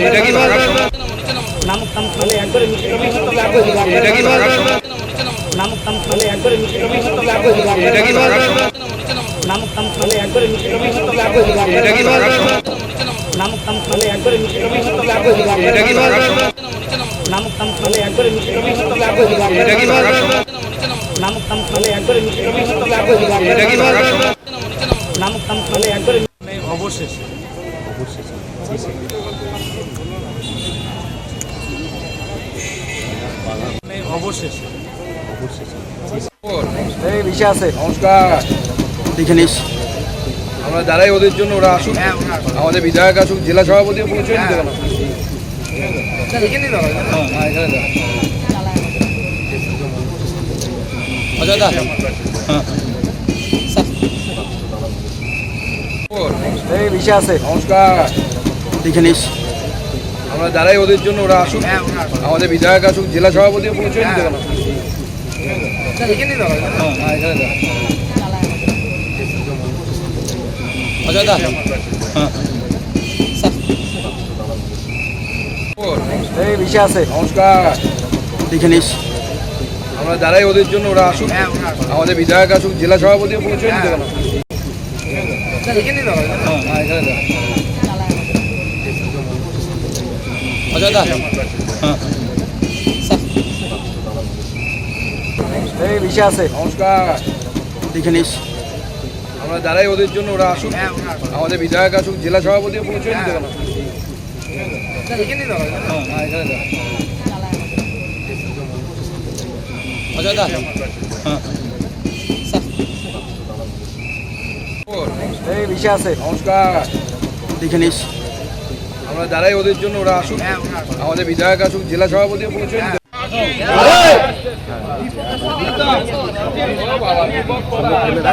এটা কি ভাগার সময় এটা কি ভাগার সময় এটা কি ভাগার সময় এটা কি ভাগার সময় এটা কি ভাগার সময় এটা কি ভাগার এটা কি ভাগার সময় অবশেষে আমরা দাঁড়াই ওদের জন্য ওরা আসুক আমাদের বিধায়ক আসুক জেলা সভাপতিও পৌঁছে দিতে দা এই বিষয় আছে। নমস্কার। দেখে নিস। আমরা দাঁড়াই ওদের জন্য ওরা আসুক আমাদের বিধায়ক আসুক জেলা সভাপতিও পৌঁছে দিতে কেন অজয় দা এই বিষয় আছে। নমস্কার। দেখে নিস। আমরা দাঁড়াই ওদের জন্য ওরা আসুক আমাদের বিধায়ক আসুক জেলা সভাপতিও পৌঁছে দিতে কেন অজয় দা এই বিষয় আছে নমস্কার দেখে নিস আমরা দাঁড়াই ওদের জন্য ওরা আসুক আমাদের বিধায়ক আসুক জেলা সভাপতিও পৌঁছে দিতে কেন অজয় দা এই বিষয় আছে। নমস্কার। দেখে নিস। আমরা দাঁড়াই ওদের জন্য ওরা আসুক আমাদের বিধায়ক আসুক জেলা সভাপতিও পৌঁছে দিতে ভাঙবে না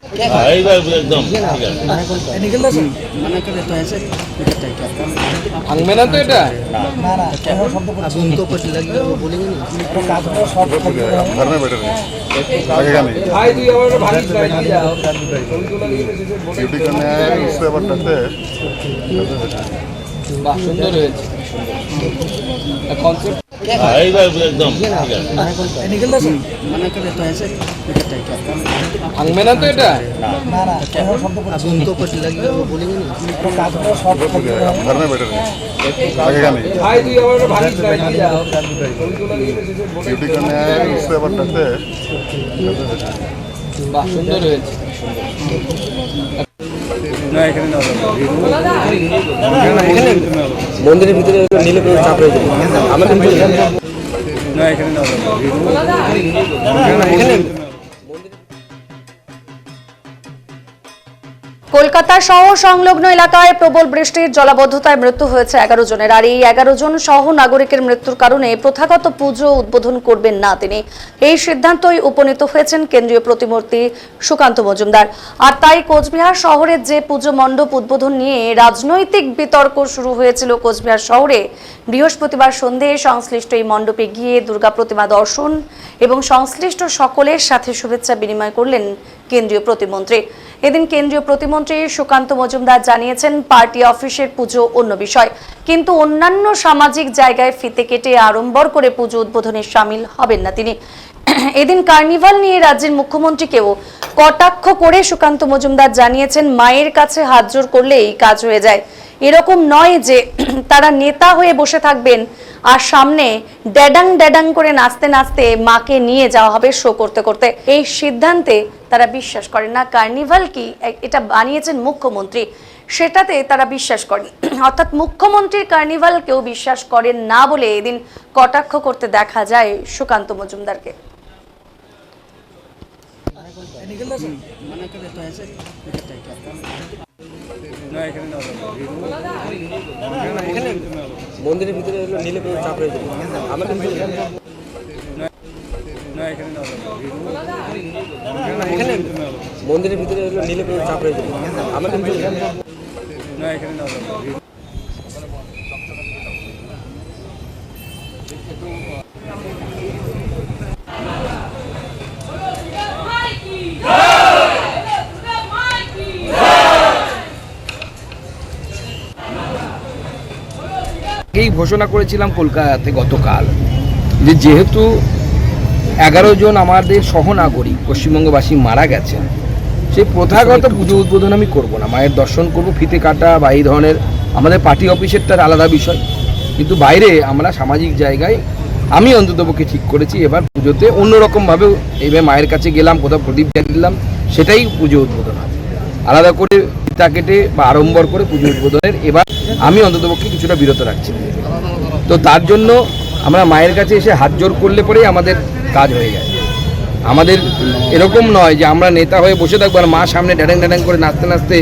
ভাঙবে না তো এটা সুন্দর হয়েছে। কনসেপ্ট এইবার সুন্দর হয়েছে। মন্দিরের ভিতরে নিলে কোনো চাপ হয়ে যাবে আমাদের কলকাতা সহ সংলগ্ন এলাকায় প্রবল বৃষ্টির জলাবদ্ধতায় মৃত্যু হয়েছে এগারো জনের। আর এই এগারো জন সহ নাগরিকের মৃত্যুর কারণে প্রথাগত পুজো উদ্বোধন করবেন না তিনি। এই সিদ্ধান্তই উপনীত হয়েছেন কেন্দ্রীয় প্রতিমূর্তি সুকান্ত মজুমদার। আর তাই কোচবিহার শহরের যে পুজো মণ্ডপ উদ্বোধন নিয়ে রাজনৈতিক বিতর্ক শুরু হয়েছিল কোচবিহার শহরে। বৃহস্পতিবার সন্ধে সংশ্লিষ্ট এই মণ্ডপে গিয়ে দুর্গা প্রতিমা দর্শন এবং সংশ্লিষ্ট সকলের সাথে শুভেচ্ছা বিনিময় করলেন কেন্দ্রীয় প্রতিমন্ত্রী। এদিন কেন্দ্রীয় প্রতিমন্ত্রী সুকান্ত মজুমদার জানিয়েছেন, পার্টি অফিসের পুজো অন্য বিষয়। কিন্তু অন্যান্য সামাজিক জায়গায় ফিতে কেটে আড়ম্বর করে পুজো উদ্বোধনে সামিল হবেন না তিনি। এদিন কার্নিভাল নিয়ে রাজ্যের মুখ্যমন্ত্রীকেও কটাক্ষ করে সুকান্ত মজুমদার জানিয়েছেন, মায়ের কাছে হাত জোর এই কাজ হয়ে যায়। এরকম নয় যে তারা নেতা হয়ে বসে থাকবেন আর সামনে ড্যাডাং ড্যাডাং করে নাচতে নাচতে মাকে নিয়ে যাওয়া হবে শো করতে করতে। এই সিদ্ধান্তে তারা বিশ্বাস করেন না। কার্নিভাল কি এটা বানিয়েছেন মুখ্যমন্ত্রী, সেটাতে তারা বিশ্বাস করেন। অর্থাৎ মুখ্যমন্ত্রীর কার্নিভাল কেউ বিশ্বাস করেন না বলে এদিন কটাক্ষ করতে দেখা যায় সুকান্ত মজুমদারকে। মন্দিরের ভিতরে এগুলো নিলে কোনো চাপ রয়েছে না। মন্দিরের ভিতরে এগুলো নিলে কোনো চাপ রয়েছে কিন্তু না এখানে ঘোষণা করেছিলাম কলকাতাতে গতকাল যে যেহেতু এগারো জন আমাদের সহনাগরিক পশ্চিমবঙ্গবাসী মারা গেছেন, সেই প্রথাগত পুজো উদ্বোধন আমি করব না। মায়ের দর্শন করব, ফিতে কাটা বা এই ধরনের আমাদের পার্টি অফিসের তার আলাদা বিষয়। কিন্তু বাইরে আমরা সামাজিক জায়গায় আমি অন্ততপক্ষে ঠিক করেছি, এবার পুজোতে অন্যরকমভাবে এবার মায়ের কাছে গেলাম, কোথাও প্রদীপ দিলাম সেটাই পুজো উদ্বোধন হবে আলাদা করে ফিতা কেটে বা আড়ম্বর করে পুজো উদ্বোধনের এবার আমি অন্ততপক্ষে কিছুটা বিরত রাখছি। তো তার জন্য আমরা মায়ের কাছে এসে হাত জোর করলে পরেই আমাদের কাজ হয়ে যায় আমাদের এরকম নয় যে আমরা নেতা হয়ে বসে থাকব আর মা সামনে ড্যাডাং ড্যাডাং করে নাচতে নাচতে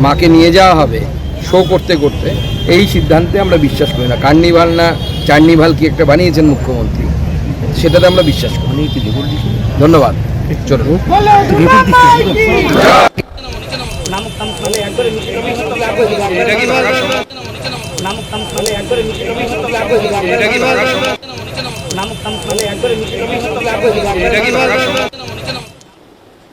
মাকে নিয়ে যাওয়া হবে শো করতে করতে এই সিদ্ধান্তে আমরা বিশ্বাস করি না কার্নিভাল না চার্নিভাল কি একটা বানিয়েছেন মুখ্যমন্ত্রী সেটাতে আমরা বিশ্বাস করি ধন্যবাদ চলুন নামক নামক মানে একবারে